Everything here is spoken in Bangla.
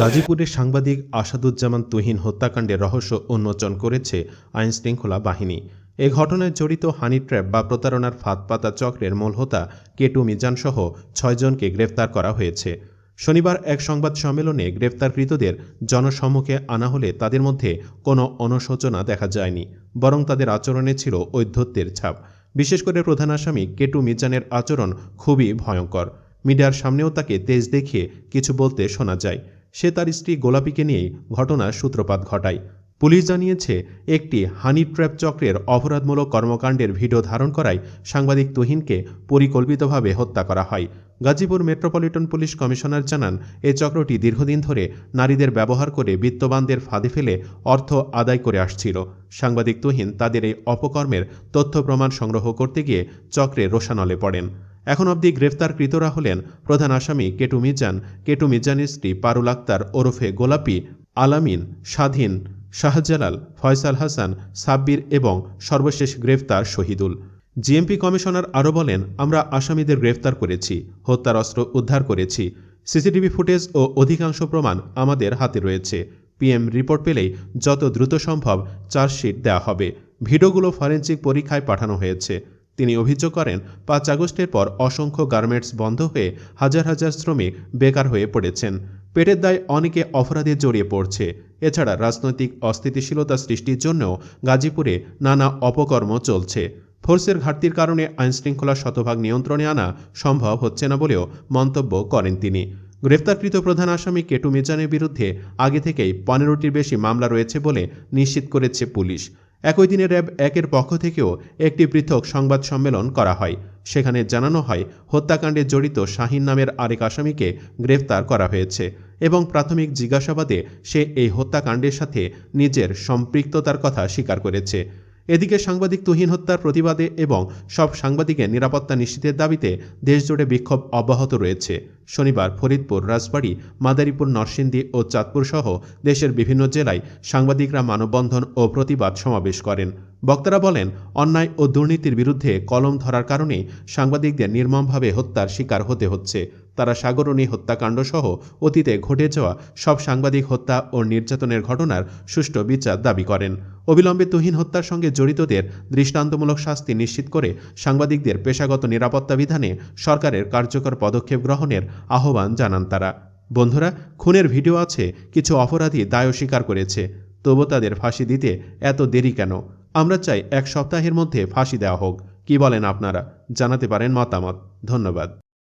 গাজীপুরের সাংবাদিক আসাদুজ্জামান তুহিন হত্যাকাণ্ডের রহস্য উন্মোচন করেছে আইন শৃঙ্খলা বাহিনী। এ ঘটনায় জড়িত হানি ট্র্যাপ বা প্রতারণার ফাঁদ পাতা চক্রের মূল হোতা কেটু মিজান সহ ছয়জনকে গ্রেফতার করা হয়েছে। শনিবার এক সংবাদ সম্মেলনে গ্রেফতারকৃতদের জনসম্মুখে আনা হলে তাদের মধ্যে কোনো অনুশোচনা দেখা যায়নি, বরং তাদের আচরণে ছিল ঔদ্ধত্যের ছাপ। বিশেষ করে প্রধান আসামি কেটু মিজানের আচরণ খুবই ভয়ঙ্কর। মিডিয়ার সামনেও তাকে তেজ দেখিয়ে কিছু বলতে শোনা যায়। সে তার স্ত্রী গোলাপিকে নিয়েই ঘটনার সূত্রপাত ঘটায়। পুলিশ জানিয়েছে, একটি হানি ট্র্যাপ চক্রের অপরাধমূলক কর্মকাণ্ডের ভিডিও ধারণ করায় সাংবাদিক তুহিনকে পরিকল্পিতভাবে হত্যা করা হয়। গাজীপুর মেট্রোপলিটন পুলিশ কমিশনার জানান এই চক্রটি দীর্ঘদিন ধরে নারীদের ব্যবহার করে বিত্তবানদের ফাঁদে ফেলে অর্থ আদায় করে আসছিল। সাংবাদিক তুহিন তাদের এই অপকর্মের তথ্য প্রমাণ সংগ্রহ করতে গিয়ে চক্রে রোশানলে পড়েন। এখন অবধি গ্রেফতারকৃতরা হলেন প্রধান আসামি কেটু মিজান, কেটু মিজানের স্ত্রী পারুল আক্তার ওরফে গোলাপি, আলামিন, স্বাধীন, শাহজালাল, ফয়সাল হাসান, সাব্বির এবং সর্বশেষ গ্রেফতার শহীদুল। জিএমপি কমিশনার আরও বলেন, আমরা আসামিদের গ্রেফতার করেছি, হত্যার অস্ত্র উদ্ধার করেছি। সিসিটিভি ফুটেজ ও অধিকাংশ প্রমাণ আমাদের হাতে রয়েছে। পিএম রিপোর্ট পেলেই যত দ্রুত সম্ভব চার্জশিট দেওয়া হবে। ভিডিওগুলো ফরেন্সিক পরীক্ষায় পাঠানো হয়েছে। তিনি অভিযোগ করেন, পাঁচ আগস্টের পর অসংখ্য গার্মেন্টস বন্ধ হয়ে হাজার হাজার শ্রমিক বেকার হয়ে পড়েছেন। পেটের দায় অনেকে অপরাধে জড়িয়ে পড়ছে। এছাড়া রাজনৈতিক অস্থিতিশীলতা সৃষ্টির জন্যও গাজীপুরে নানা অপকর্ম চলছে। ফোর্সের ঘাটতির কারণে আইনশৃঙ্খলা শতভাগ নিয়ন্ত্রণে আনা সম্ভব হচ্ছে না বলেও মন্তব্য করেন তিনি। গ্রেফতারকৃত প্রধান আসামি কেটু মিজানের বিরুদ্ধে আগে থেকেই পনেরোটির বেশি মামলা রয়েছে বলে নিশ্চিত করেছে পুলিশ। একই দিনে র্যাব একের পক্ষ থেকেও একটি পৃথক সংবাদ সম্মেলন করা হয়। সেখানে জানানো হয়, হত্যাকাণ্ডে জড়িত শাহিন নামের আরেক আসামিকে গ্রেফতার করা হয়েছে এবং প্রাথমিক জিজ্ঞাসাবাদে সে এই হত্যাকাণ্ডের সাথে নিজের সম্পৃক্ততার কথা স্বীকার করেছে। এদিকে সাংবাদিক তুহিন হত্যার প্রতিবাদে এবং সব সাংবাদিকের নিরাপত্তা নিশ্চিতের দাবিতে দেশজুড়ে বিক্ষোভ অব্যাহত রয়েছে। শনিবার ফরিদপুর, রাজবাড়ী, মাদারীপুর, নরসিংদী ও চাঁদপুর সহ দেশের বিভিন্ন জেলায় সাংবাদিকরা মানববন্ধন ও প্রতিবাদ সমাবেশ করেন। বক্তারা বলেন, অন্যায় ও দুর্নীতির বিরুদ্ধে কলম ধরার কারণে সাংবাদিকদের নির্মমভাবে হত্যার শিকার হতে হচ্ছে। তারা সাগরণী হত্যাকাণ্ড সহ অতীতে ঘটে যাওয়া সব সাংবাদিক হত্যা ও নির্যাতনের ঘটনার সুষ্ঠু বিচার দাবি করেন। অবিলম্বে তুহিন হত্যার সঙ্গে জড়িতদের দৃষ্টান্তমূলক শাস্তি নিশ্চিত করে সাংবাদিকদের পেশাগত নিরাপত্তা বিধানে সরকারের কার্যকর পদক্ষেপ গ্রহণের আহ্বান জানান তারা। বন্ধুরা, খুনের ভিডিও আছে, কিছু অপরাধী দায় স্বীকার করেছে। তবু তাদের ফাঁসি দিতে এত দেরি কেন? আমরা চাই এক সপ্তাহের মধ্যে ফাঁসি দেওয়া হোক। কি বলেন আপনারা? জানাতে পারেন মতামত। ধন্যবাদ।